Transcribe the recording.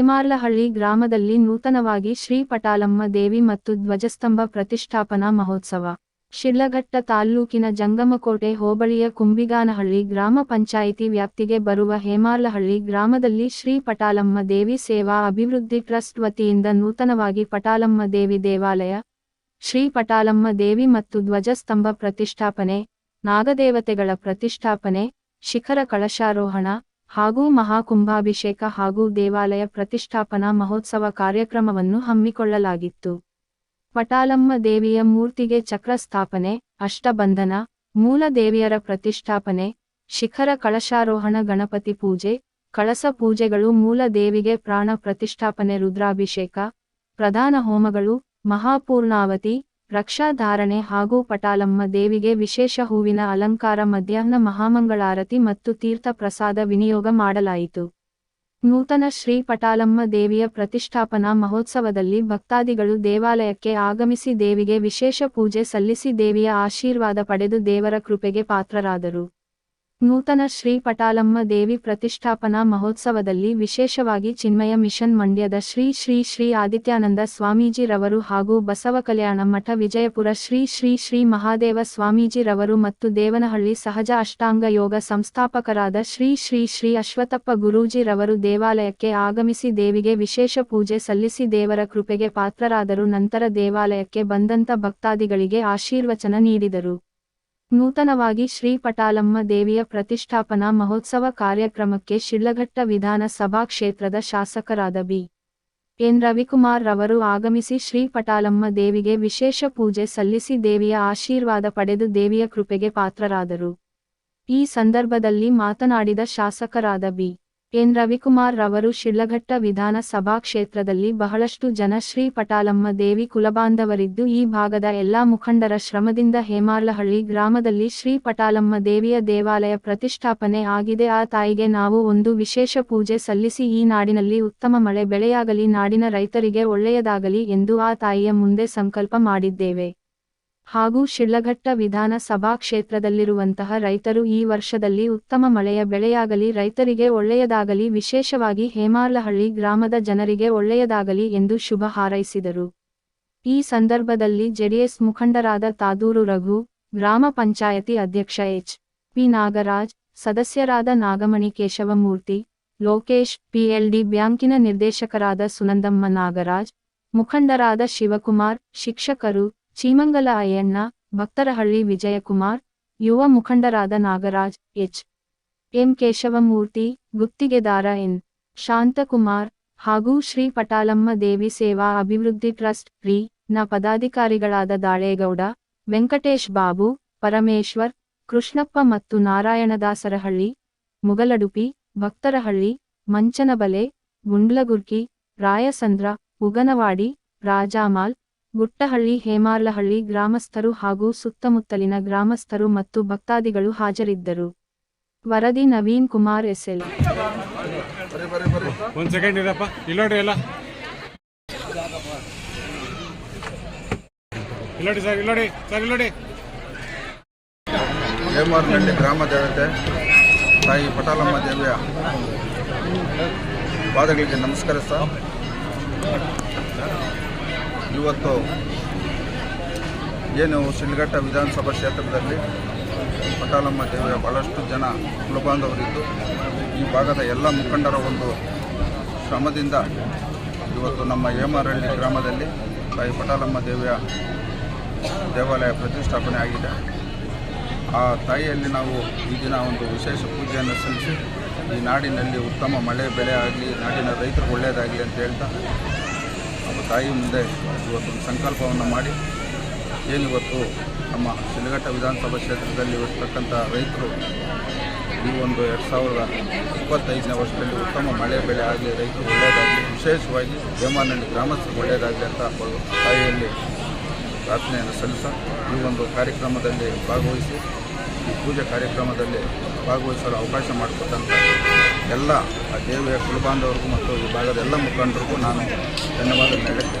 ಹೇಮಾರ್ಲಹಳ್ಳಿ ಗ್ರಾಮದಲ್ಲಿ ನೂತನವಾಗಿ ಶ್ರೀ ಪಟಾಲಮ್ಮ ದೇವಿ ಮತ್ತು ಧ್ವಜಸ್ತಂಭ ಪ್ರತಿಷ್ಠಾಪನಾ ಮಹೋತ್ಸವ. ಶಿಡ್ಲಘಟ್ಟ ತಾಲ್ಲೂಕಿನ ಜಂಗಮಕೋಟೆ ಹೋಬಳಿಯ ಕುಂಬಿಗಾನಹಳ್ಳಿ ಗ್ರಾಮ ಪಂಚಾಯಿತಿ ವ್ಯಾಪ್ತಿಗೆ ಬರುವ ಹೇಮಾರ್ಲಹಳ್ಳಿ ಗ್ರಾಮದಲ್ಲಿ ಶ್ರೀ ಪಟಾಲಮ್ಮ ದೇವಿ ಸೇವಾ ಅಭಿವೃದ್ಧಿ ಟ್ರಸ್ಟ್ ವತಿಯಿಂದ ನೂತನವಾಗಿ ಪಟಾಲಮ್ಮ ದೇವಿ ದೇವಾಲಯ, ಶ್ರೀ ಪಟಾಲಮ್ಮ ದೇವಿ ಮತ್ತು ಧ್ವಜಸ್ತಂಭ ಪ್ರತಿಷ್ಠಾಪನೆ, ನಾಗದೇವತೆಗಳ ಪ್ರತಿಷ್ಠಾಪನೆ, ಶಿಖರ ಕಳಶಾರೋಹಣ ಹಾಗೂ ಮಹಾಕುಂಭಾಭಿಷೇಕ ಹಾಗೂ ದೇವಾಲಯ ಪ್ರತಿಷ್ಠಾಪನಾ ಮಹೋತ್ಸವ ಕಾರ್ಯಕ್ರಮವನ್ನು ಹಮ್ಮಿಕೊಳ್ಳಲಾಗಿತ್ತು. ಪಟಾಲಮ್ಮ ದೇವಿಯ ಮೂರ್ತಿಗೆ ಚಕ್ರ ಸ್ಥಾಪನೆ, ಅಷ್ಟಬಂಧನ, ಮೂಲ ದೇವಿಯರ ಪ್ರತಿಷ್ಠಾಪನೆ, ಶಿಖರ ಕಳಶಾರೋಹಣ, ಗಣಪತಿ ಪೂಜೆ, ಕಳಸ ಪೂಜೆಗಳು, ಮೂಲ ದೇವಿಗೆ ಪ್ರಾಣ ಪ್ರತಿಷ್ಠಾಪನೆ, ರುದ್ರಾಭಿಷೇಕ, ಪ್ರಧಾನ ಹೋಮಗಳು, ಮಹಾಪೂರ್ಣಾವತಿ ರಕ್ಷಾಧಾರಣೆ ಹಾಗೂ ಪಟಾಲಮ್ಮ ದೇವಿಗೆ ವಿಶೇಷ ಹೂವಿನ ಅಲಂಕಾರ, ಮಧ್ಯಾಹ್ನ ಮಹಾಮಂಗಳಾರತಿ ಮತ್ತು ತೀರ್ಥ ಪ್ರಸಾದ ವಿನಿಯೋಗ ಮಾಡಲಾಯಿತು. ನೂತನ ಶ್ರೀ ಪಟಾಲಮ್ಮ ದೇವಿಯ ಪ್ರತಿಷ್ಠಾಪನಾ ಮಹೋತ್ಸವದಲ್ಲಿ ಭಕ್ತಾದಿಗಳು ದೇವಾಲಯಕ್ಕೆ ಆಗಮಿಸಿ ದೇವಿಗೆ ವಿಶೇಷ ಪೂಜೆ ಸಲ್ಲಿಸಿ ದೇವಿಯ ಆಶೀರ್ವಾದ ಪಡೆದು ದೇವರ ಕೃಪೆಗೆ ಪಾತ್ರರಾದರು. ನೂತನ ಶ್ರೀ ಪಟಾಲಮ್ಮ ದೇವಿ ಪ್ರತಿಷ್ಠಾಪನಾ ಮಹೋತ್ಸವದಲ್ಲಿ ವಿಶೇಷವಾಗಿ ಚಿನ್ಮಯ ಮಿಷನ್ ಮಂಡ್ಯದ ಶ್ರೀ ಶ್ರೀ ಶ್ರೀ ಆದಿತ್ಯಾನಂದ ಸ್ವಾಮೀಜಿರವರು ಹಾಗೂ ಬಸವ ಕಲ್ಯಾಣ ಮಠ ವಿಜಯಪುರ ಶ್ರೀ ಶ್ರೀ ಶ್ರೀ ಮಹಾದೇವ ಸ್ವಾಮೀಜಿರವರು ಮತ್ತು ದೇವನಹಳ್ಳಿ ಸಹಜ ಅಷ್ಟಾಂಗ ಯೋಗ ಸಂಸ್ಥಾಪಕರಾದ ಶ್ರೀ ಶ್ರೀ ಶ್ರೀ ಅಶ್ವತ್ಥಪ್ಪ ಗುರೂಜಿರವರು ದೇವಾಲಯಕ್ಕೆ ಆಗಮಿಸಿ ದೇವಿಗೆ ವಿಶೇಷ ಪೂಜೆ ಸಲ್ಲಿಸಿ ದೇವರ ಕೃಪೆಗೆ ಪಾತ್ರರಾದರು. ನಂತರ ದೇವಾಲಯಕ್ಕೆ ಬಂದಂತ ಭಕ್ತಾದಿಗಳಿಗೆ ಆಶೀರ್ವಚನ ನೀಡಿದರು. ನೂತನವಾಗಿ ಶ್ರೀ ಪಟಾಲಮ್ಮ ದೇವಿಯ ಪ್ರತಿಷ್ಠಾಪನಾ ಮಹೋತ್ಸವ ಕಾರ್ಯಕ್ರಮಕ್ಕೆ ಶಿಡ್ಲಘಟ್ಟ ವಿಧಾನಸಭಾ ಕ್ಷೇತ್ರದ ಶಾಸಕರಾದ ಬಿ. ಎನ್. ರವಿಕುಮಾರ್ ರವರು ಆಗಮಿಸಿ ಶ್ರೀ ಪಟಾಲಮ್ಮ ದೇವಿಗೆ ವಿಶೇಷ ಪೂಜೆ ಸಲ್ಲಿಸಿ ದೇವಿಯ ಆಶೀರ್ವಾದ ಪಡೆದು ದೇವಿಯ ಕೃಪೆಗೆ ಪಾತ್ರರಾದರು. ಈ ಸಂದರ್ಭದಲ್ಲಿ ಮಾತನಾಡಿದ ಶಾಸಕರಾದ ಬಿ. ಎನ್ ರವಿಕುಮಾರ್ ರವರು ಶಿಡ್ಲಘಟ್ಟ ವಿಧಾನ ಸಭಾ ಕ್ಷೇತ್ರದಲ್ಲಿ ಬಹಳಷ್ಟು ಜನ ಶ್ರೀ ಪಟಾಲಮ್ಮ ದೇವಿ ಕುಲಬಾಂಧವರಿದ್ದು ಈ ಭಾಗದ ಎಲ್ಲಾ ಮುಖಂಡರ ಶ್ರಮದಿಂದ ಹೇಮಾರ್ಲಹಳ್ಳಿ ಗ್ರಾಮದಲ್ಲಿ ಶ್ರೀ ಪಟಾಲಮ್ಮ ದೇವಿಯ ದೇವಾಲಯ ಪ್ರತಿಷ್ಠಾಪನೆ ಆಗಿದೆ. ಆ ತಾಯಿಗೆ ನಾವು ಒಂದು ವಿಶೇಷ ಪೂಜೆ ಸಲ್ಲಿಸಿ ಈ ನಾಡಿನಲ್ಲಿ ಉತ್ತಮ ಮಳೆ ಬೆಳೆಯಾಗಲಿ, ನಾಡಿನ ರೈತರಿಗೆ ಒಳ್ಳೆಯದಾಗಲಿ ಎಂದು ಆ ತಾಯಿಯ ಮುಂದೆ ಸಂಕಲ್ಪ ಮಾಡಿದ್ದೇವೆ. ಹಾಗೂ ಶಿಳ್ಳಘಟ್ಟ ವಿಧಾನ ಸಭಾ ಕ್ಷೇತ್ರದಲ್ಲಿರುವಂತಹ ರೈತರು ಈ ವರ್ಷದಲ್ಲಿ ಉತ್ತಮ ಮಳೆಯ ಬೆಳೆಯಾಗಲಿ, ರೈತರಿಗೆ ಒಳ್ಳೆಯದಾಗಲಿ, ವಿಶೇಷವಾಗಿ ಹೇಮಾರ್ಲಹಳ್ಳಿ ಗ್ರಾಮದ ಜನರಿಗೆ ಒಳ್ಳೆಯದಾಗಲಿ ಎಂದು ಶುಭ ಹಾರೈಸಿದರು. ಈ ಸಂದರ್ಭದಲ್ಲಿ ಜೆಡಿಎಸ್ ಮುಖಂಡರಾದ ತಾದೂರು ರಘು, ಗ್ರಾಮ ಪಂಚಾಯತಿ ಅಧ್ಯಕ್ಷ ಎಚ್. ಪಿ. ನಾಗರಾಜ್, ಸದಸ್ಯರಾದ ನಾಗಮಣಿ ಕೇಶವಮೂರ್ತಿ ಲೋಕೇಶ್, ಪಿಎಲ್ಡಿ ಬ್ಯಾಂಕಿನ ನಿರ್ದೇಶಕರಾದ ಸುನಂದಮ್ಮ ನಾಗರಾಜ್, ಮುಖಂಡರಾದ ಶಿವಕುಮಾರ್, ಶಿಕ್ಷಕರು ಚೀಮಂಗಲ ಅಯ್ಯಣ್ಣ, ಭಕ್ತರಹಳ್ಳಿ ವಿಜಯಕುಮಾರ್, ಯುವ ಮುಖಂಡರಾದ ನಾಗರಾಜ್, ಎಚ್. ಎಂ. ಕೇಶವಮೂರ್ತಿ, ಗುತ್ತಿಗೆದಾರ ಎನ್. ಶಾಂತಕುಮಾರ್ ಹಾಗೂ ಶ್ರೀ ಪಟಾಲಮ್ಮ ದೇವಿ ಸೇವಾ ಅಭಿವೃದ್ಧಿ ಟ್ರಸ್ಟ್ ರಿ. ನ ಪದಾಧಿಕಾರಿಗಳಾದ ದಾಳೇಗೌಡ, ವೆಂಕಟೇಶ್ ಬಾಬು, ಪರಮೇಶ್ವರ್, ಕೃಷ್ಣಪ್ಪ ಮತ್ತು ನಾರಾಯಣದಾಸರಹಳ್ಳಿ, ಮುಗಲಡುಪಿ, ಭಕ್ತರಹಳ್ಳಿ, ಮಂಚನಬಲೆ, ಗುಂಡ್ಲಗುರ್ಕಿ, ರಾಯಸಂದ್ರ, ಉಗನವಾಡಿ, ರಾಜಾಮಾಲ್ ಗುಟ್ಟಹಳ್ಳಿ ಹೇಮಾರ್ಲಹಳ್ಳಿ ಗ್ರಾಮಸ್ಥರು ಹಾಗೂ ಸುತ್ತಮುತ್ತಲಿನ ಗ್ರಾಮಸ್ಥರು ಮತ್ತು ಭಕ್ತಾದಿಗಳು ಹಾಜರಿದ್ದರು. ವರದಿ ನವೀನ್ ಕುಮಾರ್ ಎಸ್ಎಲ್ ಹೇಮಾರ್ಲಹಳ್ಳಿ ಗ್ರಾಮ ದೇವತೆ ತಾಯಿ ಪಟಾಲಮ್ಮ ದೇವಿಯ ಪಾದಗಳಿಗೆ ನಮಸ್ಕರಿಸ್ತಾ ಇವತ್ತು ಏನು ಶಿಲ್ಘಟ್ಟ ವಿಧಾನಸಭಾ ಕ್ಷೇತ್ರದಲ್ಲಿ ಪಟಾಲಮ್ಮ ದೇವಿಯ ಭಾಳಷ್ಟು ಜನ ಕುಲಬಾಂಧವರಿದ್ದು, ಈ ಭಾಗದ ಎಲ್ಲ ಮುಖಂಡರ ಒಂದು ಶ್ರಮದಿಂದ ಇವತ್ತು ನಮ್ಮ ಹೇಮರಳ್ಳಿ ಗ್ರಾಮದಲ್ಲಿ ತಾಯಿ ಪಟಾಲಮ್ಮ ದೇವಿಯ ದೇವಾಲಯ ಪ್ರತಿಷ್ಠಾಪನೆ ಆಗಿದೆ. ಆ ತಾಯಿಯಲ್ಲಿ ನಾವು ಈ ದಿನ ಒಂದು ವಿಶೇಷ ಪೂಜೆಯನ್ನು ಸಲ್ಲಿಸಿ, ಈ ನಾಡಿನಲ್ಲಿ ಉತ್ತಮ ಮಳೆ, ಬೆಳೆ ಆಗಲಿ, ನಾಡಿನ ರೈತರಿಗೆ ಒಳ್ಳೆಯದಾಗಲಿ ಅಂತ ಹೇಳ್ತಾ ನಮ್ಮ ತಾಯಿ ಮುಂದೆ ಇವತ್ತೊಂದು ಸಂಕಲ್ಪವನ್ನು ಮಾಡಿ ಏನಿವತ್ತು ನಮ್ಮ ಶಿಲಘಟ್ಟ ವಿಧಾನಸಭಾ ಕ್ಷೇತ್ರದಲ್ಲಿ ಇರತಕ್ಕಂಥ ರೈತರು ಈ ಒಂದು ಎರಡು ಸಾವಿರದ ಇಪ್ಪತ್ತೈದನೇ ವರ್ಷದಲ್ಲಿ ಉತ್ತಮ ಮಳೆ ಬೆಳೆ ಆಗಲಿ, ರೈತರು ಒಳ್ಳೆಯದಾಗಲಿ, ವಿಶೇಷವಾಗಿ ಹೇಮಾನಹಳ್ಳಿ ಗ್ರಾಮಸ್ಥರು ಒಳ್ಳೆಯದಾಗಲಿ ಅಂತ ತಾಯಿಯಲ್ಲಿ ಪ್ರಾರ್ಥನೆಯನ್ನು ಸಲ್ಲಿಸ ಈ ಒಂದು ಕಾರ್ಯಕ್ರಮದಲ್ಲಿ ಭಾಗವಹಿಸಿ ಪೂಜೆ ಕಾರ್ಯಕ್ರಮದಲ್ಲಿ ಭಾಗವಹಿಸಲು ಅವಕಾಶ ಮಾಡಿಕೊಟ್ಟಂಥ ಎಲ್ಲ ಆ ದೇವಿಯ ಕುಲಬಾಂಧವರಿಗೂ ಮತ್ತು ಈ ಭಾಗದ ಎಲ್ಲ ಮುಖಂಡರಿಗೂ ನಾನು ಧನ್ಯವಾದ ಹೇಳಕ್ಕೆ